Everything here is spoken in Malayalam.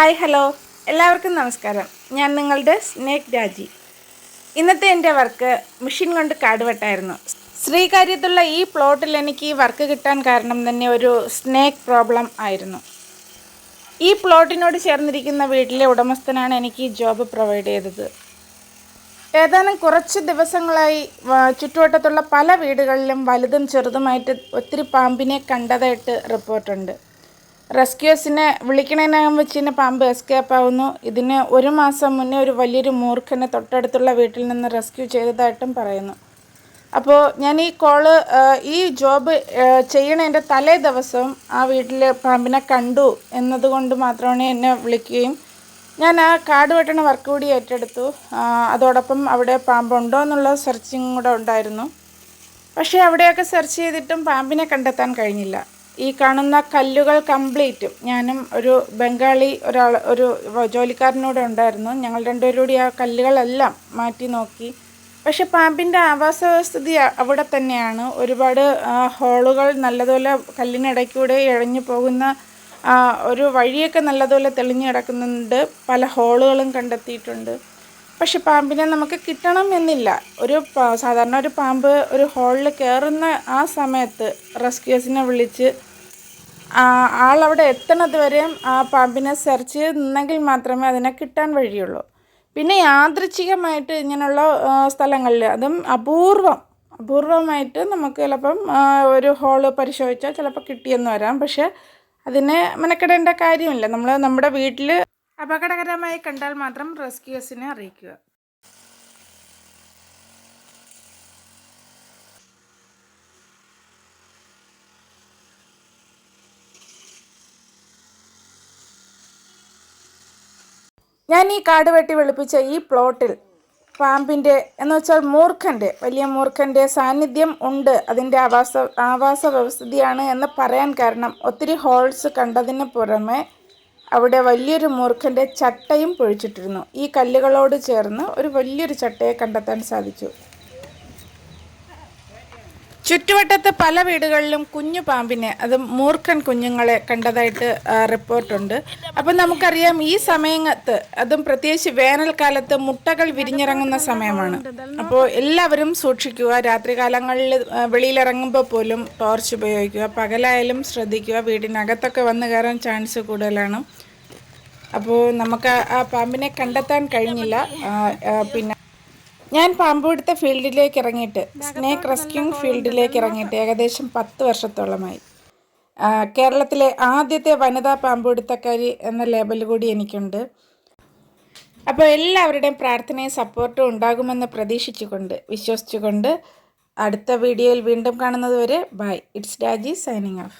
Hi hello. എല്ലാവർക്കും നമസ്കാരം. ഞാൻ നിങ്ങളുടെ സ്നേക് രാജി. ഇന്നത്തെ എന്റെ വർക്ക് മെഷീൻ കൊണ്ട് കാട് വെട്ടായിരുന്നു ശ്രീകാര്യത്തുള്ള ഈ പ്ലോട്ടിൽ എനിക്ക് ഈ വർക്ക് കിട്ടാൻ കാരണം തന്നെ ഒരു സ്നേക്ക് പ്രോബ്ലം ആയിരുന്നു. ഈ പ്ലോട്ടിനോട് ചേർന്നിരിക്കുന്ന വീട്ടിലെ ഉടമസ്ഥനാണ് എനിക്ക് ഈ ജോബ് പ്രൊവൈഡ് ചെയ്തത്. ഏതാനും കുറച്ച് ദിവസങ്ങളായി ചുറ്റുവട്ടത്തുള്ള പല വീടുകളിലും വലുതും ചെറുതുമായിട്ട് ഒത്തിരി പാമ്പിനെ കണ്ടതായിട്ട് റിപ്പോർട്ടുണ്ട്. റെസ്ക്യൂസിനെ വിളിക്കണതിനകം വെച്ച് തന്നെ പാമ്പ് എസ്കേപ്പ് ആവുന്നു. ഇതിന് ഒരു മാസം മുന്നേ ഒരു വലിയൊരു മൂർഖനെ തൊട്ടടുത്തുള്ള വീട്ടിൽ നിന്ന് റെസ്ക്യൂ ചെയ്തതായിട്ടും പറയുന്നു. അപ്പോൾ ഞാൻ ഈ കോൾ ഈ ജോബ് ചെയ്യണതിന്റെ തലേ ദിവസം ആ വീട്ടിൽ പാമ്പിനെ കണ്ടു എന്നതുകൊണ്ട് മാത്രമാണ് എന്നെ വിളിക്കുകയും ഞാൻ ആ കാട് വെട്ടണ വർക്ക് കൂടി ഏറ്റെടുത്തു. അതോടൊപ്പം അവിടെ പാമ്പുണ്ടോ എന്നുള്ള സെർച്ചിങ് കൂടെ ഉണ്ടായിരുന്നു. പക്ഷേ അവിടെയൊക്കെ സെർച്ച് ചെയ്തിട്ടും പാമ്പിനെ കണ്ടെത്താൻ കഴിഞ്ഞില്ല. ഈ കാണുന്ന കല്ലുകൾ കംപ്ലീറ്റും. ഞാനും ഒരു ബംഗാളി ഒരാൾ ഒരു ജോലിക്കാരനോട് ഉണ്ടായിരുന്നു. ഞങ്ങൾ രണ്ടുപേരും കൂടി ആ കല്ലുകളെല്ലാം മാറ്റി നോക്കി. പക്ഷെ പാമ്പിന്റെ ആവാസ വ്യവസ്ഥിതി അവിടെ തന്നെയാണ്. ഒരുപാട് ഹോളുകൾ നല്ലതുപോലെ കല്ലിനിടയ്ക്കൂടെ ഇഴഞ്ഞു പോകുന്ന ഒരു വഴിയൊക്കെ നല്ലതുപോലെ തെളിഞ്ഞു കിടക്കുന്നുണ്ട്. പല ഹോളുകളും കണ്ടെത്തിയിട്ടുണ്ട്. പക്ഷെ പാമ്പിനെ നമുക്ക് കിട്ടണം എന്നില്ല ഒരു സാധാരണ ഒരു പാമ്പ് ഒരു ഹോളിൽ കയറുന്ന ആ സമയത്ത് റെസ്ക്യൂസിനെ വിളിച്ച് ആളവിടെ എത്തണത് വരെയും ആ പാമ്പിനെ സെർച്ച് ചെയ്ത് നിന്നെങ്കിൽ മാത്രമേ അതിനെ കിട്ടാൻ വഴിയുള്ളൂ. പിന്നെ യാദൃച്ഛികമായിട്ട് ഇങ്ങനെയുള്ള സ്ഥലങ്ങളിൽ അതും അപൂർവം അപൂർവമായിട്ട് നമുക്ക് ചിലപ്പം ഒരു ഹോൾ പരിശോധിച്ചാൽ ചിലപ്പോൾ കിട്ടിയെന്ന് വരാം. പക്ഷേ അതിനെ മെനക്കെടേണ്ട കാര്യമില്ല. നമ്മൾ നമ്മുടെ വീട്ടിൽ അപകടകരമായി കണ്ടാൽ മാത്രം റെസ്ക്യൂസിനെ അറിയിക്കുക. ഞാൻ ഈ കാട് വെട്ടി വെളുപ്പിച്ച ഈ പ്ലോട്ടിൽ പാമ്പിന്റെ എന്ന് വെച്ചാൽ മൂർഖന്റെ വലിയ മൂർഖന്റെ സാന്നിധ്യം ഉണ്ട്. അതിന്റെ ആവാസ ആവാസ വ്യവസ്ഥിതിയാണ് എന്ന് പറയാൻ കാരണം ഒത്തിരി ഹോൾസ് കണ്ടതിന് പുറമെ അവിടെ വലിയൊരു മൂർഖന്റെ ചട്ടയും പൊഴിച്ചിട്ടിരുന്നു. ഈ കല്ലുകളോട് ചേർന്ന് ഒരു വലിയൊരു ചട്ടയെ കണ്ടെത്താൻ സാധിച്ചു. ചുറ്റുവട്ടത്ത് പല വീടുകളിലും കുഞ്ഞു പാമ്പിനെ അത് മൂർഖൻ കുഞ്ഞുങ്ങളെ കണ്ടതായിട്ട് റിപ്പോർട്ടുണ്ട്. അപ്പം നമുക്കറിയാം ഈ സമയത്ത് അതും പ്രത്യേകിച്ച് വേനൽക്കാലത്ത് മുട്ടകൾ വിരിഞ്ഞിറങ്ങുന്ന സമയമാണ്. അപ്പോൾ എല്ലാവരും സൂക്ഷിക്കുക രാത്രികാലങ്ങളിൽ വെളിയിലിറങ്ങുമ്പോൾ പോലും ടോർച്ച് ഉപയോഗിക്കുക പകലായാലും ശ്രദ്ധിക്കുക വീടിനകത്തൊക്കെ വന്നു കയറാൻ ചാൻസ് കൂടുതലാണ്. അപ്പോൾ നമുക്ക് ആ- പാമ്പിനെ കണ്ടെത്താൻ കഴിഞ്ഞില്ല പിന്നെ ഞാൻ പാമ്പുപിടുത്ത ഫീൽഡിലേക്ക് ഇറങ്ങിയിട്ട് സ്നേക്ക് റെസ്ക്യൂങ് ഫീൽഡിലേക്ക് ഇറങ്ങിയിട്ട് ഏകദേശം പത്ത് വർഷത്തോളമായി. കേരളത്തിലെ ആദ്യത്തെ വനിതാ പാമ്പുപിടുത്തക്കാരി എന്ന ലേബൽ കൂടി എനിക്കുണ്ട്. അപ്പോൾ എല്ലാവരുടെയും പ്രാർത്ഥനയും സപ്പോർട്ടും ഉണ്ടാകുമെന്ന് പ്രതീക്ഷിച്ചുകൊണ്ട് വിശ്വസിച്ചുകൊണ്ട് അടുത്ത വീഡിയോയിൽ വീണ്ടും കാണുന്നത് വരെ bye. It's Raji signing off.